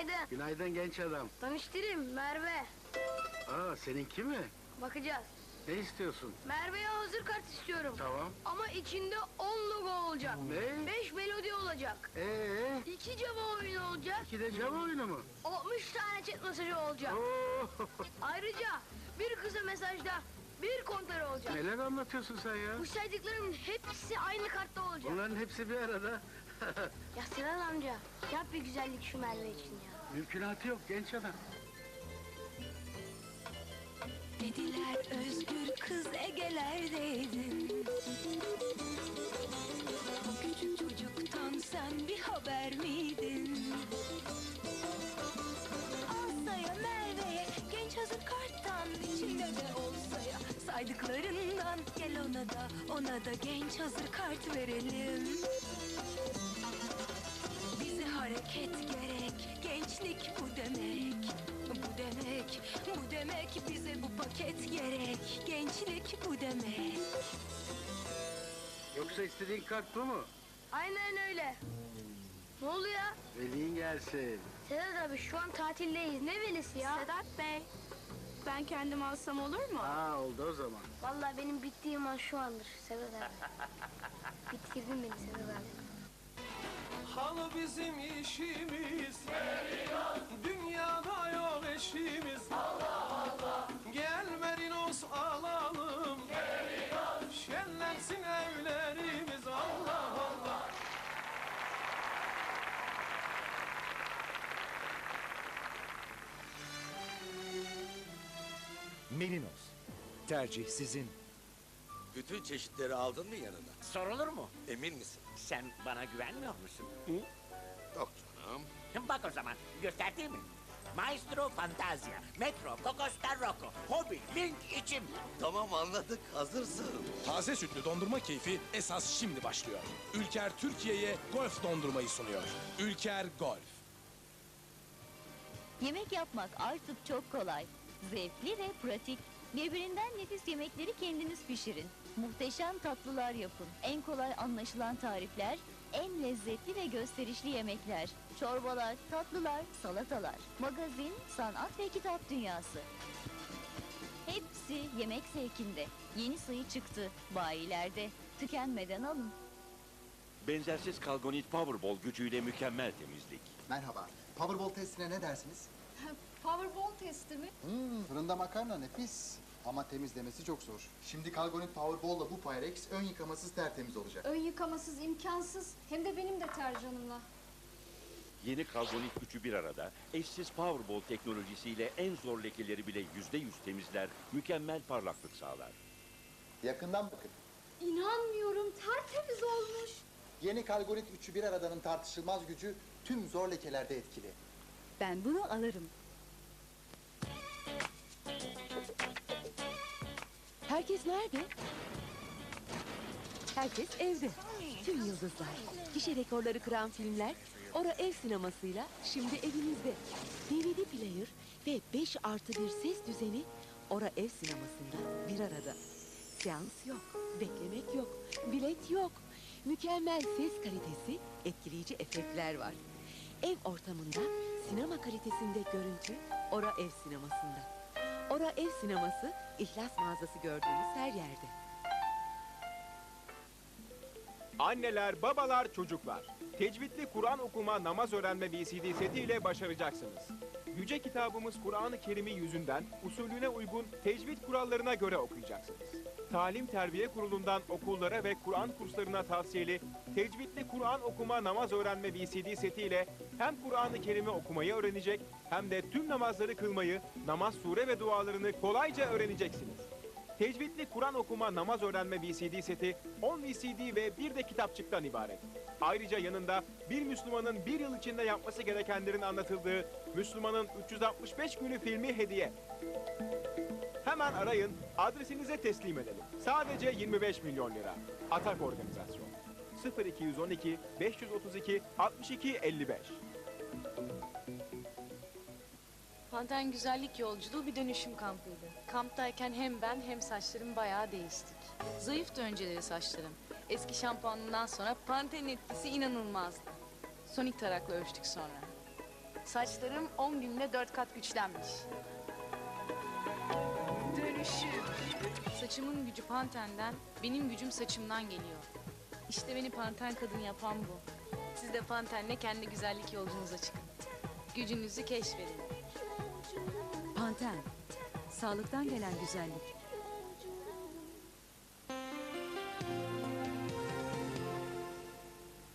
Günaydın. Günaydın genç adam. Tanıştırayım Merve. Aa seninki mi? Bakacağız. Ne istiyorsun? Merve'ye hazır kart istiyorum. Tamam. Ama içinde 10 logo olacak. Ne? 5 melodi olacak. Ee, 2 Java oyunu olacak. iki de Java oyunu mu? 60 tane chat mesajı olacak. Oo, Ayrıca bir kısa mesajda bir kontör olacak. neler anlatıyorsun sen ya? Bu saydıklarımın hepsi aynı kartta olacak. Bunların hepsi bir arada. Ya Sinan amca yap bir güzellik şu Merve için ya. Mümkünatı yok genç adam. Dediler özgür kız Ege'lerdeydin Küçük çocuktan sen bir haber miydin? Asaya Merve'ye genç hazır karttan içinde de olsa ya Saydıklarından gel ona da ona da genç hazır kart verelim bu demek bize bu paket gerek. Gençlik bu demek. Yoksa istediğin kart bu mu? Aynen öyle. Ne oluyor? Velin gelsin. Sedat abi şu an tatildeyiz. Ne velisi ya? Sedat Bey, ben kendim alsam olur mu? Aa oldu o zaman. Vallahi benim bittiğim an şu andır Sedat abi. Bitirdin beni Sedat abi. Halı bizim işimiz Dünyada yok eşimiz Gel merinos alalım Şenlensin evlerimiz Allah Allah Melinos. Tercih sizin. Bütün çeşitleri aldın mı yanına? Sorulur mu? Emin misin? Sen bana güvenmiyor musun? Yok canım. Bak o zaman, göstereyim mi? Maestro Fantazia, Metro, Kokostar Rocco, Hobby, Link, içim. Tamam anladık hazırsın. Taze sütlü dondurma keyfi esas şimdi başlıyor. Ülker Türkiye'ye golf dondurmayı sunuyor. Ülker Golf. Yemek yapmak artık çok kolay. Zevkli ve pratik. Birbirinden nefis yemekleri kendiniz pişirin. Muhteşem tatlılar yapın. En kolay anlaşılan tarifler, en lezzetli ve gösterişli yemekler. Çorbalar, tatlılar, salatalar. Magazin, sanat ve kitap dünyası. Hepsi yemek zevkinde. Yeni sayı çıktı. Bayilerde. Tükenmeden alın. Benzersiz Kalgonit Powerball gücüyle mükemmel temizlik. Merhaba. Powerball testine ne dersiniz? Powerball testi mi? Hmm, fırında makarna nefis. Ama temizlemesi çok zor. Şimdi Kalgonit Powerball'la bu Pyrex ön yıkamasız tertemiz olacak. Ön yıkamasız imkansız. Hem de benim deterjanımla. Yeni Kalgonit gücü bir arada eşsiz Powerball teknolojisiyle en zor lekeleri bile yüzde yüz temizler, mükemmel parlaklık sağlar. Yakından bakın. İnanmıyorum tertemiz olmuş. Yeni Kalgonit üçü bir aradanın tartışılmaz gücü tüm zor lekelerde etkili. Ben bunu alırım. Herkes nerede? Herkes evde. Tüm yıldızlar, gişe rekorları kıran filmler, Ora Ev Sineması'yla şimdi evimizde. DVD player ve 5 artı bir ses düzeni Ora Ev Sineması'nda bir arada. Seans yok, beklemek yok, bilet yok. Mükemmel ses kalitesi, etkileyici efektler var. Ev ortamında, sinema kalitesinde görüntü Ora Ev Sineması'nda. Ora Ev Sineması, İhlas mağazası gördüğünüz her yerde. Anneler, babalar, çocuklar Tecvidli Kur'an okuma, namaz öğrenme VCD setiyle başaracaksınız. Yüce kitabımız Kur'an-ı Kerim'i yüzünden usulüne uygun tecvid kurallarına göre okuyacaksınız. Talim Terbiye Kurulu'ndan okullara ve Kur'an kurslarına tavsiyeli tecvidli Kur'an okuma namaz öğrenme VCD setiyle hem Kur'an-ı Kerim'i okumayı öğrenecek hem de tüm namazları kılmayı, namaz sure ve dualarını kolayca öğreneceksiniz. Tecvidli Kur'an okuma namaz öğrenme VCD seti 10 VCD ve bir de kitapçıktan ibaret. Ayrıca yanında bir Müslümanın bir yıl içinde yapması gerekenlerin anlatıldığı Müslümanın 365 günü filmi hediye. Hemen arayın, adresinize teslim edelim. Sadece 25 milyon lira. Atak Organizasyon. 0212 532 62 55. Panten Güzellik Yolculuğu bir dönüşüm kampıydı. Kamptayken hem ben hem saçlarım bayağı değiştik. Zayıftı önceleri saçlarım. Eski şampuanından sonra Panten'in etkisi inanılmazdı. Sonik tarakla ölçtük sonra. Saçlarım 10 günde 4 kat güçlenmiş. Dönüşüm. Saçımın gücü Panten'den, benim gücüm saçımdan geliyor. İşte beni Panten kadın yapan bu. Siz de Panten'le kendi güzellik yolculuğunuza çıkın. Gücünüzü keşfedin. Panten, sağlıktan gelen güzellik.